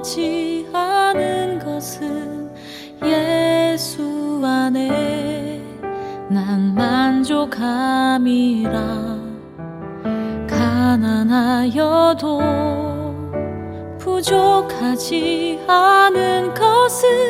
부족하지 않은 것은 예수 안에 난 만족함이라. 가난하여도 부족하지 않은 것은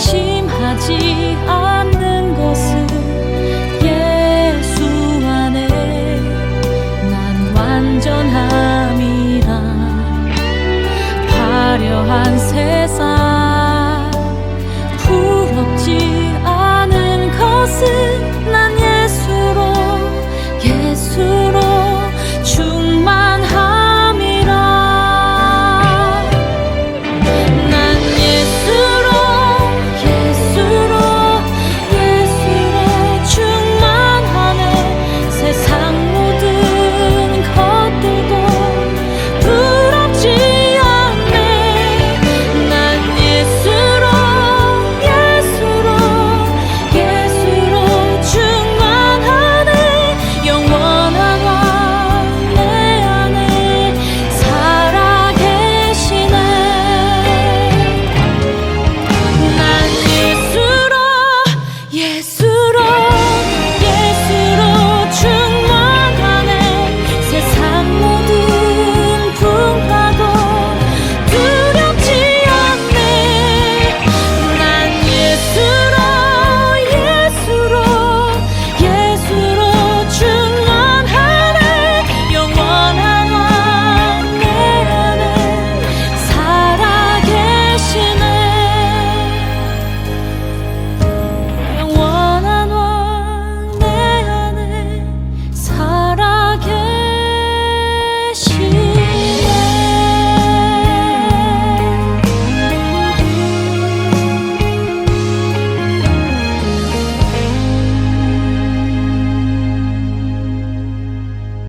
심하지 않아